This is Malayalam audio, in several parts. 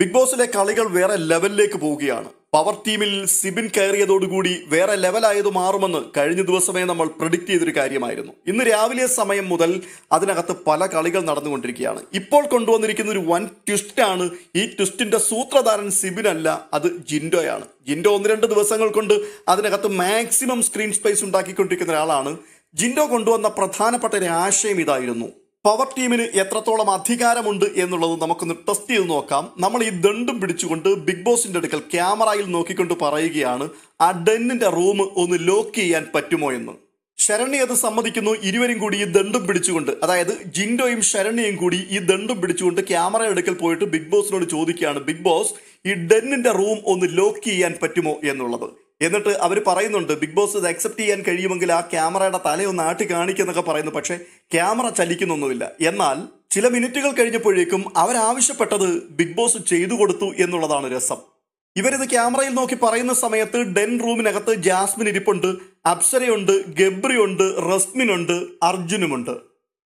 ബിഗ് ബോസിലെ കളികൾ വേറെ ലെവലിലേക്ക് പോവുകയാണ്. പവർ ടീമിൽ സിബിൻ കയറിയതോടുകൂടി വേറെ ലെവലായത് മാറുമെന്ന് കഴിഞ്ഞ ദിവസമേ നമ്മൾ പ്രഡിക്റ്റ് ചെയ്തൊരു കാര്യമായിരുന്നു. ഇന്ന് രാവിലെ സമയം മുതൽ അതിനകത്ത് പല കളികൾ നടന്നുകൊണ്ടിരിക്കുകയാണ്. ഇപ്പോൾ കൊണ്ടുവന്നിരിക്കുന്ന ഒരു വൻ ട്വിസ്റ്റാണ് ഈ ട്വിസ്റ്റിന്റെ സൂത്രധാരൻ സിബിൻ അല്ല അത് ജിൻഡോയാണ്. ജിൻഡോ ഒന്ന് രണ്ട് ദിവസങ്ങൾ കൊണ്ട് അതിനകത്ത് മാക്സിമം സ്ക്രീൻ സ്പേസ് ഉണ്ടാക്കിക്കൊണ്ടിരിക്കുന്ന ഒരാളാണ്. ജിൻഡോ കൊണ്ടുവന്ന പ്രധാനപ്പെട്ട ഒരു ആശയം ഇതായിരുന്നു. പവർ ടീമിന് എത്രത്തോളം അധികാരമുണ്ട് എന്നുള്ളത് നമുക്കൊന്ന് ടെസ്റ്റ് ചെയ്ത് നോക്കാം. നമ്മൾ ഈ ദണ്ടും പിടിച്ചുകൊണ്ട് ബിഗ് ബോസിന്റെ അടുക്കൽ ക്യാമറയിൽ നോക്കിക്കൊണ്ട് പറയുകയാണ് ആ ഡെന്നിന്റെ റൂം ഒന്ന് ലോക്ക് ചെയ്യാൻ പറ്റുമോ എന്ന്? ശരണ്യ അത് സമ്മതിക്കുന്നു. ഇരുവരും കൂടി ഈ ദണ്ടും പിടിച്ചുകൊണ്ട് അതായത് ജിൻഡോയും ശരണ്യയും കൂടി ഈ ദണ്ടും പിടിച്ചുകൊണ്ട് ക്യാമറ എടുക്കൽ പോയിട്ട് ബിഗ് ബോസിനോട് ചോദിക്കുകയാണ് ബിഗ് ബോസ് ഈ ഡെന്നിന്റെ റൂം ഒന്ന് ലോക്ക് ചെയ്യാൻ പറ്റുമോ എന്നുള്ളത്? എന്നിട്ട് അവർ പറയുന്നുണ്ട് ബിഗ് ബോസ് ഇത് അക്സെപ്റ്റ് ചെയ്യാൻ കഴിയുമെങ്കിൽ ആ ക്യാമറയുടെ തലയൊന്ന് ആട്ടി കാണിക്കുന്നൊക്കെ പറയുന്നു. പക്ഷേ ക്യാമറ ചലിക്കുന്നൊന്നുമില്ല. എന്നാൽ ചില മിനിറ്റുകൾ കഴിഞ്ഞപ്പോഴേക്കും അവരാവശ്യപ്പെട്ടത് ബിഗ് ബോസ് ചെയ്തു കൊടുത്തു എന്നുള്ളതാണ് രസം. ഇവരിത് ക്യാമറയിൽ നോക്കി പറയുന്ന സമയത്ത് ഡെൻ റൂമിനകത്ത് ജാസ്മിൻ ഇരിപ്പുണ്ട് അപ്സരയുണ്ട് ഗബ്രിയുണ്ട് റസ്മിനുണ്ട് അർജുനുമുണ്ട്.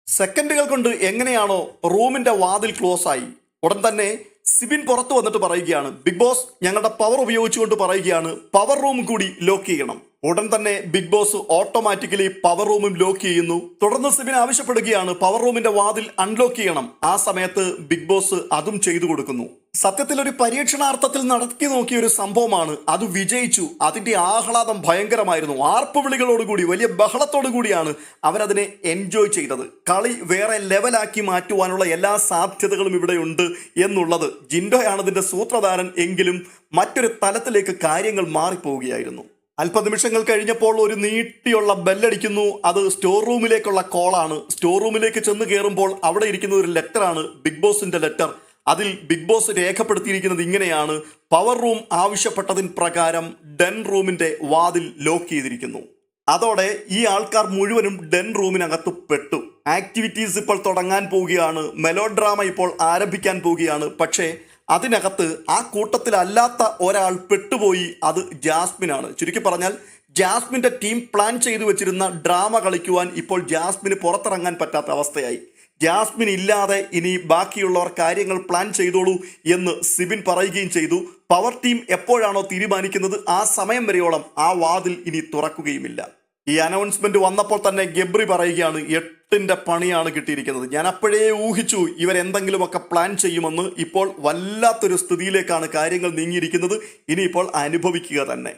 സെക്കൻഡുകൾ കൊണ്ട് എങ്ങനെയാണോ റൂമിന്റെ വാതിൽ ക്ലോസ് ആയി ഉടൻ തന്നെ സിബിൻ പുറത്തു വന്നിട്ട് പറയുകയാണ് ബിഗ് ബോസ് ഞങ്ങളുടെ പവർ ഉപയോഗിച്ചുകൊണ്ട് പറയുകയാണ് പവർ റൂം കൂടി ലോക്ക് ചെയ്യണം. ഉടൻ തന്നെ ബിഗ് ബോസ് ഓട്ടോമാറ്റിക്കലി പവർ റൂമും ലോക്ക് ചെയ്യുന്നു. തുടർന്ന് സിബിൻ ആവശ്യപ്പെടുകയാണ് പവർ റൂമിന്റെ വാതിൽ അൺലോക്ക് ചെയ്യണം. ആ സമയത്ത് ബിഗ് ബോസ് അതും ചെയ്തു കൊടുക്കുന്നു. സത്യത്തിൽ ഒരു പരീക്ഷണാർത്ഥത്തിൽ നടത്തി നോക്കിയ ഒരു സംഭവമാണ്. അത് വിജയിച്ചു. അതിന്റെ ആഹ്ലാദം ഭയങ്കരമായിരുന്നു. ആർപ്പ് വിളികളോടുകൂടി വലിയ ബഹളത്തോടു കൂടിയാണ് അവരതിനെ എൻജോയ് ചെയ്തത്. കളി വേറെ ലെവലാക്കി മാറ്റുവാനുള്ള എല്ലാ സാധ്യതകളും ഇവിടെ ഉണ്ട് എന്നുള്ളത് ജിൻഡോയാണ് ഇതിന്റെ സൂത്രധാരൻ എങ്കിലും മറ്റൊരു തലത്തിലേക്ക് കാര്യങ്ങൾ മാറിപ്പോവുകയായിരുന്നു. അല്പനിമിഷങ്ങൾ കഴിഞ്ഞപ്പോൾ ഒരു നീട്ടിയുള്ള ബെല്ലടിക്കുന്നു. അത് സ്റ്റോർ റൂമിലേക്കുള്ള കോളാണ് സ്റ്റോർ റൂമിലേക്ക് ചെന്ന് കയറുമ്പോൾ അവിടെ ഇരിക്കുന്ന ഒരു ലെറ്ററാണ് ബിഗ് ബോസിന്റെ ലെറ്റർ അതിൽ ബിഗ് ബോസ് രേഖപ്പെടുത്തിയിരിക്കുന്നത് ഇങ്ങനെയാണ്. പവർ റൂം ആവശ്യപ്പെട്ടതിന് പ്രകാരം ഡെൻ റൂമിന്റെ വാതിൽ ലോക്ക് ചെയ്തിരിക്കുന്നു. അതോടെ ഈ ആൾക്കാർ മുഴുവനും ഡെൻ റൂമിനകത്ത് പെട്ടു. ആക്ടിവിറ്റീസ് ഇപ്പോൾ തുടങ്ങാൻ പോവുകയാണ്. മെലോ ഡ്രാമ ഇപ്പോൾ ആരംഭിക്കാൻ പോവുകയാണ്. പക്ഷേ അതിനകത്ത് ആ കൂട്ടത്തിലല്ലാത്ത ഒരാൾ പെട്ടുപോയി. അത് ജാസ്മിനാണ്. ചുരുക്കി പറഞ്ഞാൽ ജാസ്മിന്റെ ടീം പ്ലാൻ ചെയ്തു വെച്ചിരുന്ന ഡ്രാമ കളിക്കുവാൻ ഇപ്പോൾ ജാസ്മിന് പുറത്തിറങ്ങാൻ പറ്റാത്ത അവസ്ഥയായി. ജാസ്മിൻ ഇല്ലാതെ ഇനി ബാക്കിയുള്ളവർ കാര്യങ്ങൾ പ്ലാൻ ചെയ്തോളൂ എന്ന് സിബിൻ പറയുകയും ചെയ്തു. പവർ ടീം എപ്പോഴാണോ തീരുമാനിക്കുന്നത് ആ സമയം വരെയോളം ആ വാതിൽ ഇനി തുറക്കുകയുമില്ല. ഈ അനൗൺസ്മെന്റ് വന്നപ്പോൾ തന്നെ ഗബ്രി പറയുകയാണ് എട്ടിന്റെ പണിയാണ് കിട്ടിയിരിക്കുന്നത്. ഞാൻ അപ്പോഴേ ഊഹിച്ചു ഇവരെന്തെങ്കിലുമൊക്കെ പ്ലാൻ ചെയ്യുമെന്ന്. ഇപ്പോൾ വല്ലാത്തൊരു സ്ഥിതിയിലേക്കാണ് കാര്യങ്ങൾ നീങ്ങിയിരിക്കുന്നത്. ഇനിയിപ്പോൾ അനുഭവിക്കുക തന്നെ.